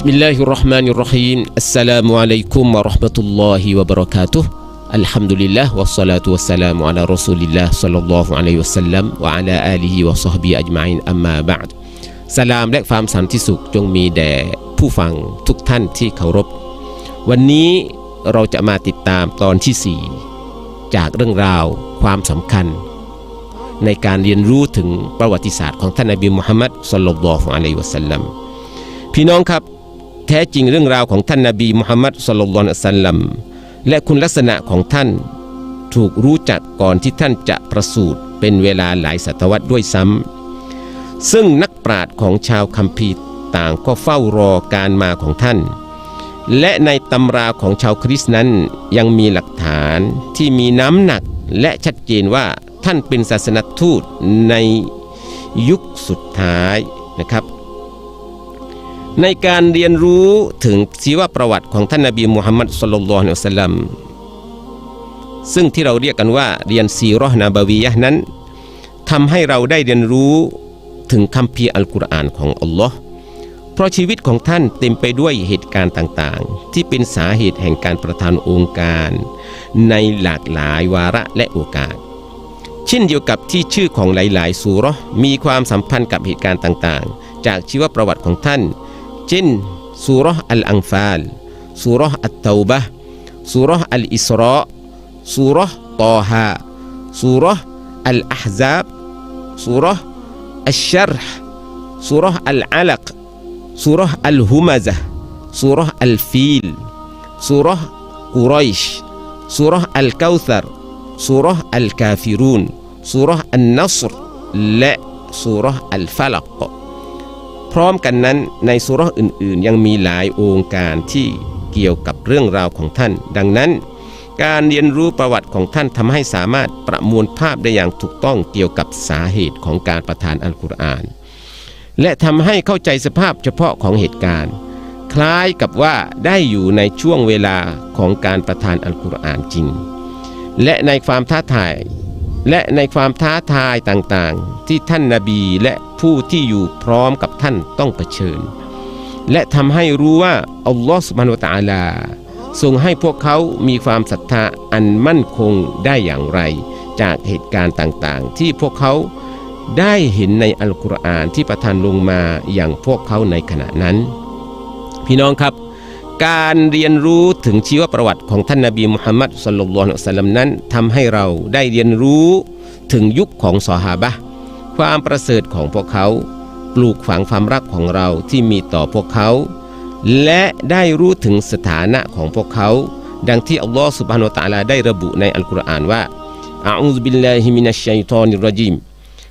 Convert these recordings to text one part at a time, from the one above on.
بسم الله الرحمن الرحيم السلام عليكم ورحمة الله وبركاته الحمد لله والصلاة والسلام على رسول الله صلى الله عليه وسلم وعلى آله وصحبه أجمعين أما بعد สลามและความสันติสุขจงมีแด่ผู้ฟังทุกท่านที่เคารพ วันนี้เราจะมาติดตามตอนที่ 4 จากเรื่องราวความสำคัญ ในการเรียนรู้ถึงประวัติศาสตร์ของท่านนบีมุฮัมมัดสลลัลลอฮุอะลัยฮิวะสัลลัมพี่น้องครับ แท้จริงเรื่องราวของท่านนาบีมุฮัมมัดสลลัลลอฮุอะลัยฮิวะสัลลัมและคุณลักษณะของท่าน ถูกรู้จักก่อนที่ท่านจะประสูติเป็นเวลาหลายศตวรรษด้วยซ้ำซึ่งนักปราชญ์ของชาวคัมภีร์ต่างก็เฝ้ารอการมาของท่าน และในตำราของชาวคริสต์นั้นยังมีหลักฐานที่มีน้ำหนักและชัดเจนว่าท่านเป็นศาสนทูตในยุคสุดท้ายนะครับ ในการเรียนรู้ถึงชีวประวัติของท่านนบีมุฮัมมัดสุลลัลลอฮุอะลัยฮิวะสัลลัมซึ่งที่เราเรียกกันว่าเรียนซีรอห์นาบาวียะนั้นทำให้เราได้เรียนรู้ถึงคัมภีร์อัลกุรอานของอัลลอฮ์เพราะชีวิตของท่านเต็มไปด้วยเหตุการณ์ต่างๆ ที่เป็นสาเหตุแห่งการประทานองค์การ ในหลากหลายวาระและโอกาส เช่นเดียวกับที่ชื่อของหลายๆ สูรมีความสัมพันธ์กับเหตุการณ์ต่างๆ จากชีวประวัติของท่าน เช่นสูเราะห์อัลอังฟาลสูเราะห์อัตเตาบะห์ พร้อมกันนั้นในสุราะอื่นๆ ยังมีหลายองค์การที่เกี่ยวกับเรื่องราวของท่าน ดังนั้น การเรียนรู้ประวัติของท่านทำให้สามารถประมวลภาพได้อย่างถูกต้องเกี่ยวกับสาเหตุของการประทานอัลกุรอาน และทำให้เข้าใจสภาพเฉพาะของเหตุการณ์ คล้ายกับว่าได้อยู่ในช่วงเวลาของการประทานอัลกุรอานจริง และในความท้าทาย และในความท้าทายต่างๆ ที่ท่านนาบีและผู้ที่อยู่พร้อมกับท่านต้องเผชิญ และทำให้รู้ว่าอัลลอฮฺสุบานุตะอาลา ทรงให้พวกเขามีความศรัทธาอันมั่นคงได้อย่างไร จากเหตุการณ์ต่างๆ ที่พวกเขาได้เห็นในอัลกุรอานที่ประทานลงมาอย่างพวกเขาในขณะนั้น พี่น้องครับ การเรียนรู้ถึงชีวประวัติของท่านนาบีมุฮัมมัดสุลลัลลอฮุอะลัยฮิวะสัลลัมนั้นทำให้เราได้เรียนรู้ถึงยุคของซอฮาบะความประเสริฐของพวกเขา ปลูกฝังความรักของเราที่มีต่อพวกเขา และได้รู้ถึงสถานะของพวกเขา ดังที่อัลลอฮฺสุบฮานุวะตะลาได้ระบุในอัลกุรอานว่าอาอูซบิลลาฮิมินัชชัยฏอนิรรจีม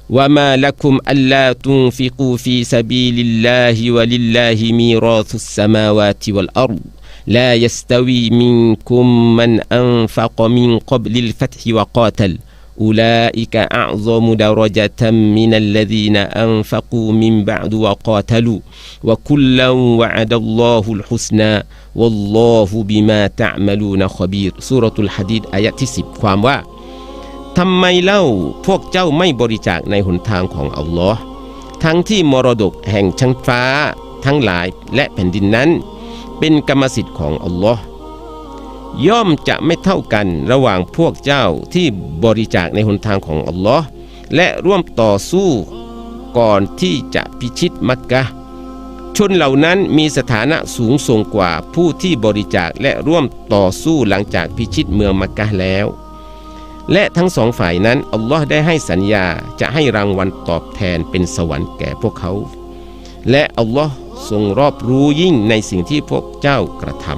وما لكم ألا تنفقوا في سبيل الله ولله ميراث السماوات والأرض لا يستوي منكم من أنفق من قبل الفتح وقاتل أولئك أعظم درجة من الذين أنفقوا من بعد وقاتلوا وكلا وعد الله الحسنى والله بما تعملون خبير سورة الحديد آية 10ความว่า ทำไมเล่าพวกเจ้าไม่บริจาคในหนทางของอัลลอฮ์ทั้งที่มรดกแห่งชั้นฟ้า ทั้งหลายและแผ่นดินนั้น เป็นกรรมสิทธิ์ของอัลลอฮ์ย่อมจะไม่เท่ากันระหว่างพวกเจ้าที่บริจาคในหนทางของอัลลอฮ์และร่วมต่อสู้ก่อนที่จะพิชิตมักกะชนเหล่านั้นมีสถานะสูงส่งกว่าผู้ที่บริจาคและร่วมต่อสู้หลังจากพิชิตเมืองมักกะแล้ว และทั้งสองฝ่ายนั้นอัลลอฮ์ได้ให้สัญญาจะให้รางวัลตอบแทนเป็นสวรรค์แก่พวกเขา และอัลลอฮ์ทรงรอบรู้ยิ่งในสิ่งที่พวกเจ้ากระท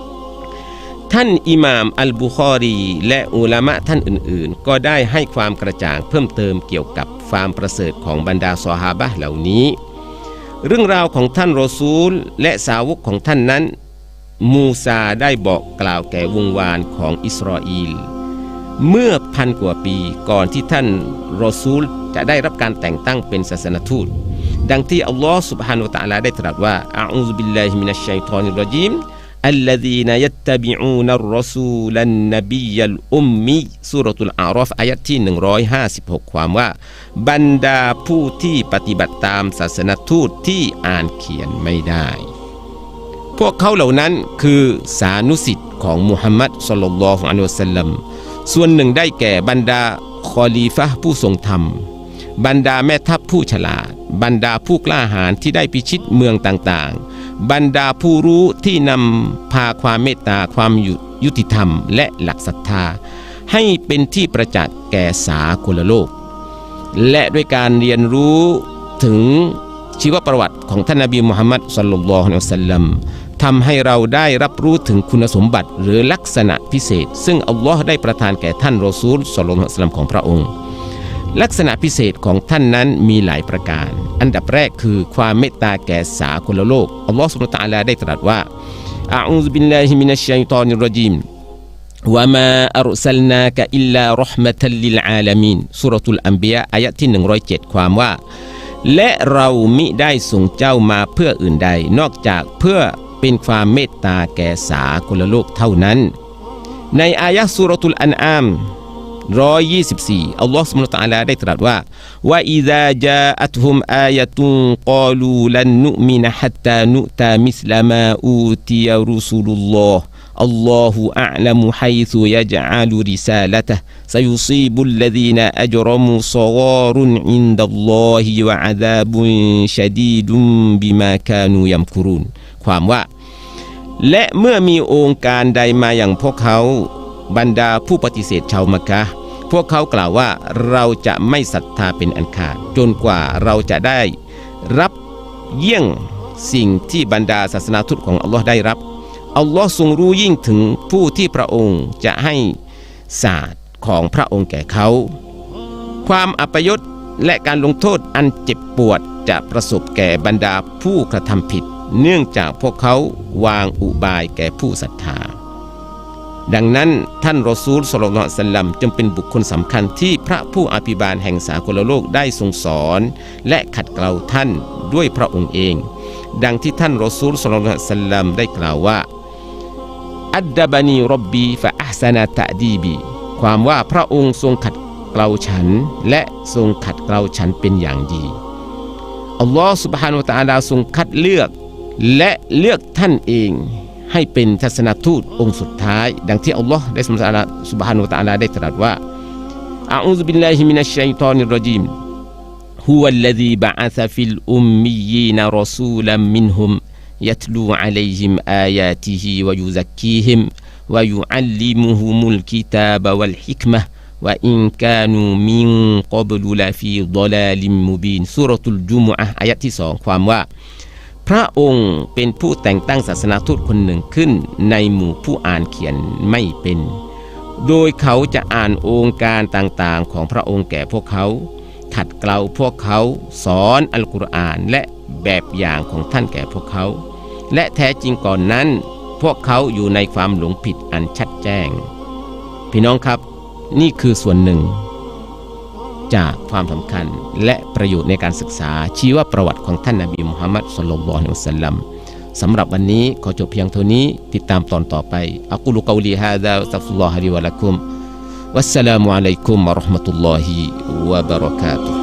ำท่านอิหม่ามอัลบุคอรี และอุลามะท่านอื่นๆ ก็ได้ให้ความกระจ่างเพิ่มเติมเกี่ยวกับความประเสริฐของบรรดาซอฮาบะเหล่านี้ เรื่องราวของท่านรอซูล และสาวกของท่านนั้น มูซาได้บอกกล่าวแก่วงวานของอิสราเอล เมื่อพันกว่าปีก่อนที่ท่านรอซูลจะได้รับการแต่งตั้งเป็นศาสนทูต ดังที่อัลลอฮ์ سبحانه และ تعالى ได้ตรัสว่าอาอูซุบิลลาฮิมินัชชัยฏอนิรรจีม الذين يتبعون الرسول النبي الأمي สุรตุลอารอฟอายะที่ 156 ความว่า บรรดาผู้ที่ปฏิบัติตามศาสนทูตที่อ่านเขียนไม่ได้ พวกเขาเหล่านั้นคือสานุสิทธิ์ของมุฮัมมัดสลลัลลอฮุอะลัยฮิวะสัลลัมส่วนหนึ่งได้แก่บรรดาคอลีฟะผู้ทรงธรรม บรรดาแม่ทัพผู้ฉลาด บรรดาผู้กล้าหาญที่ได้พิชิตเมืองต่างๆ บรรดาผู้รู้ที่นำพาความเมตตาความยุยุติธรรม และหลักศรัทธา ให้เป็นที่ประจักษ์แก่สากลโลก และด้วยการเรียนรู้ถึงชีวประวัติของท่านนบีมุฮัมมัดสลลัลลอฮุอะลัยฮิวะสัลลัม ทำให้เราได้รับรู้ถึงคุณสมบัติหรือลักษณะพิเศษ ซึ่งอัลลอฮ์ได้ประทานแก่ท่านรอซูลสลลัลลอฮุอะลัยฮิวะสัลลัมของพระองค์ ลักษณะพิเศษของท่านนั้นมีหลายประการ อันดับแรกคือความเมตตาแก่สากลโลก อัลลอฮ์สุบฮานะฮูวะตะอาลาได้ตรัสว่าอาอูซุบิลลาฮิมินัชชัยฏอนิรรจีม وما أرسلناك إلا رحمة للعالمين สุรทุลอัมบียะอายะที่ 107 ความว่า และเรามิได้ส่งเจ้ามาเพื่ออื่นใด นอกจากเพื่อ เป็นความเมตตาแก่สาคนละโลกเท่านั้น ในอายะสุรทุลอันอาม124อัลลอฮฺสุบฮานะฮูวะตะอาลาได้ตรัสว่าว่าอิดาจาอัตฮุมอายะตุนกาลูลันนุมินะฮัตตานุตามิสลามาอูติยารุสุลุลลอฮ์ الله أعلم حيث يجعل رسالته سيصيب الذين أجرموا صغار عند الله وعذاب شديد بما كانوا يمكرون ความว่า และเมื่อมีองค์การใดมาอย่างพวกเขาบรรดาผู้ปฏิเสธชาวมักกะฮ์พวกเขากล่าวว่าเราจะไม่ศรัทธาเป็นอันขาด จนกว่าเราจะได้รับเยี่ยงสิ่งที่บรรดาศาสนาทูตของอัลลอฮ์ได้รับ อัลลอฮ์ทรงรู้ยิ่งถึงผู้ที่พระองค์จะให้ศาสตร์ของพระองค์แก่เขา ความอัปยศและการลงโทษอันเจ็บปวดจะประสบแก่บรรดาผู้กระทำผิด เนื่องจากพวกเขาวางอุบายแก่ผู้ศรัทธา ดังนั้นท่านรอซูลสลลัลลอสัลลัมจึงเป็นบุคคลสำคัญที่พระผู้อภิบาลแห่งสากลโลกได้ทรงสอน และขัดเกลาท่านด้วยพระองค์เอง ดังที่ท่านรอซูลสลลัลลอสัลลัมได้กล่าวว่า อัดดบานีรบบีฟะอัฮซานาตะดีบี ความว่าพระองค์ทรงขัดเกลาฉัน และทรงขัดเกลาฉันเป็นอย่างดี อัลลอฮ์ سبحانه และ تعالى ทรงคัดเลือก และเลือกท่านเอง ให้เป็นทัศนทูตองค์สุดท้าย ดังที่อัลลอฮ์ได้ سبحانه และ تعالى ได้ตรัสว่าอาอูซุบิลลาฮิมินัชชัยฏอนิรรจีม هو الذي بعث في الأميين رسولا منهم يتلو عليهم آياته ويزكيهم ويعلمهم الكتاب والحكمة وإن كانوا من قبل لفي ضلال مبين สุรตุลจุมอะห์อายะที่สองความว่า พระองค์เป็นผู้แต่งตั้งศาสนาทูตคนหนึ่งขึ้นในหมู่ผู้อ่านเขียนไม่เป็น โดยเขาจะอ่านองค์การต่างๆ ของพระองค์แก่พวกเขา ขัดเกลาพวกเขาสอนอัลกุรอานและแบบอย่างของท่านแก่พวกเขา และแท้จริงก่อนนั้น พวกเขาอยู่ในความหลงผิดอันชัดแจ้ง พี่น้องครับ นี่คือส่วนหนึ่ง จากความสำคัญและประโยชน์ในการศึกษาชีวประวัติของท่านนบีมุฮัมมัดสุลลัลลอฮุอะลัยฮิวะสัลลัมสำหรับวันนี้ขอจบเพียงเท่านี้ติดตามตอนต่อไปอักุลุกอลีฮาดาอัสตัฟุลลอฮะลิวะลักุมวัสสลามุอะลัยกุมวะราะห์มะตุลลอฮิวะบะเราะกาตุฮ